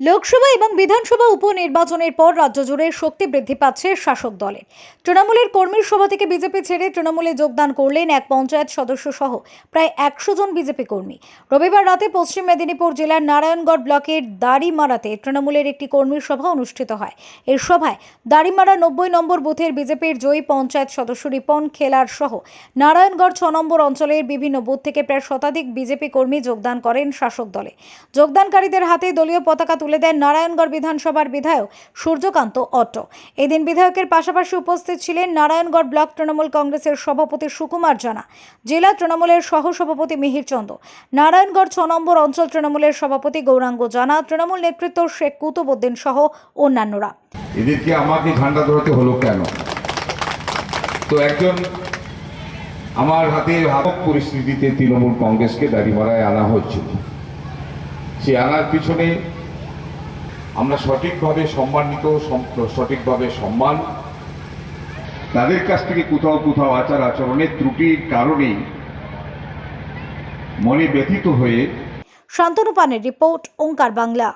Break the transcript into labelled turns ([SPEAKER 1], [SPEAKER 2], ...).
[SPEAKER 1] লোকসভা এবং বিধানসভা উপনির্বাচনের পর রাজ্য জুড়ে শক্তি বৃদ্ধি পাচ্ছে শাসক দলের তৃণমূলের কর্মীর সভা থেকে বিজেপি ছেড়ে তৃণমূলে যোগদান করলেন এক পঞ্চায়েত সদস্য সহ প্রায় একশো জন বিজেপি কর্মী। রবিবার রাতে পশ্চিম মেদিনীপুর জেলার নারায়ণগড় ব্লকের দাড়িমারাতে তৃণমূলের একটি কর্মীর সভা অনুষ্ঠিত হয়। এই সভায় দাড়িমারা নব্বই নম্বর বুথের বিজেপির জয়ী পঞ্চায়েত সদস্য রিপন খেলার সহ নারায়ণগড় ছ নম্বর অঞ্চলের বিভিন্ন বুথ থেকে প্রায় শতাধিক বিজেপি কর্মী যোগদান করেন শাসক দলে। যোগদানকারীদের হাতে দলীয় পতাকা তুলে দেন নারায়ণগড় বিধানসভার বিধায়ক সূর্যকান্ত অট্ট এদিন বিধায়কের পাশাপাশি উপস্থিত ছিলেন নারায়ণগড় ব্লক তৃণমূল কংগ্রেসের সভাপতি সুকুমার জানা, জেলা তৃণমূলের সহসভাপতি মিহির চন্দ, নারায়ণগড় ছ নম্বর অঞ্চল তৃণমূলের সভাপতি গৌরাঙ্গ জানা, তৃণমূল নেতৃত্ব শেখ কুতুবুদ্দিন সহ অন্যান্যরা।
[SPEAKER 2] এদেরকে আমাকে ঝান্ডা ধরাতে হলো কেন? তো একজন আমার হাতে ভাবক পরিস্থিতিতে তৃণমূল কংগ্রেসকে দাঁড়িমারায় আনা হচ্ছিল সে আনার পিছনে আমরা সঠিকভাবে সম্মানিত সঠিকভাবে সম্মান। তাদের কাছ থেকে কোথাও কোথাও আচার আচরণের ত্রুটির কারণে মনে ব্যথিত হয়ে
[SPEAKER 1] শান্তনু পানের রিপোর্ট ওঙ্কার বাংলা।